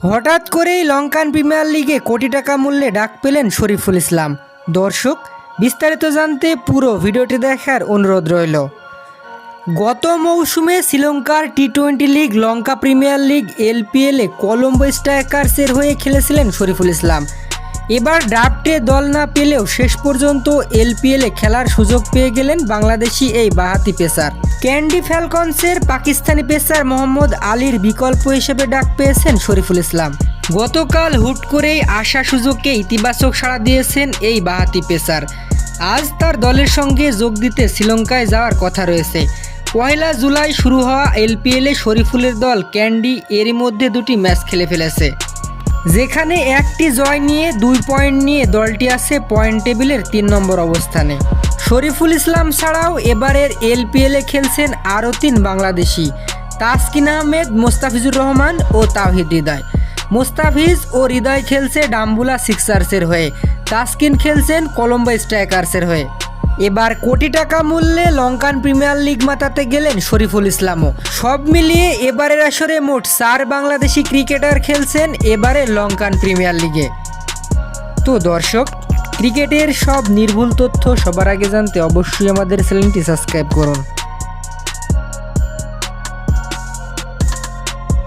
হঠাৎ করেই লঙ্কান প্রিমিয়ার লিগে কোটি টাকা মূল্যে ডাক পেলেন শরীফুল ইসলাম। দর্শক, বিস্তারিত জানতে পুরো ভিডিওটি দেখার অনুরোধ রইল। গত মৌসুমে শ্রীলঙ্কার T twenty league, Lanka premier league এলপিএলে Colombo স্ট্রাইকার্সের হয়ে খেলেছিলেন শরীফুল ইসলাম। এবার ড্রাফটে দল না পেলেও শেষ পর্যন্ত এলপিএলে খেলার সুযোগ পেয়ে গেলেন বাংলাদেশি এই বাহাতি পেসার। ক্যান্ডি ফ্যালকনসের পাকিস্তানি পেসার মোহাম্মদ আলীর বিকল্প হিসেবে ডাক পেয়েছেন শরীফুল ইসলাম। গতকাল হুট করেই আশা সুযোগকে ইতিবাচক সাড়া দিয়েছেন এই বাহাতি পেসার। আজ তার দলের সঙ্গে যোগ দিতে শ্রীলঙ্কায় যাওয়ার কথা রয়েছে। পয়লা জুলাই শুরু হওয়া এলপিএলে শরীফুলের দল ক্যান্ডি এরই মধ্যে দুটি ম্যাচ খেলে ফেলেছে। যেখানে একটি জয় নিয়ে দুই পয়েন্ট নিয়ে দলটি আছে পয়েন্ট টেবিলের তিন নম্বর অবস্থানে। শরীফুল ইসলাম ছাড়াও এবারের এলপিএলে খেলছেন আরও তিন বাংলাদেশি, তাসকিন আহমেদ, মোস্তাফিজুর রহমান ও তাওহিদ হৃদয়। মোস্তাফিজ ও হৃদয় খেলছে ডাম্বুলা সিক্সার্সের হয়ে, তাসকিন খেলছেন কলম্বো স্ট্রাইকার্সের হয়ে। এবার কোটি টাকা মূল্যে লঙ্কান প্রিমিয়ার লিগ মাতাতে গেলেন শরীফুল ইসলামও। সব মিলিয়ে এবারের আসরে মোট চার বাংলাদেশি ক্রিকেটার খেলছেন এবারে লঙ্কান প্রিমিয়ার লিগে। তো দর্শক, ক্রিকেটের সব নির্ভুল তথ্য সবার আগে জানতে অবশ্যই আমাদের চ্যানেলটি সাবস্ক্রাইব করুন।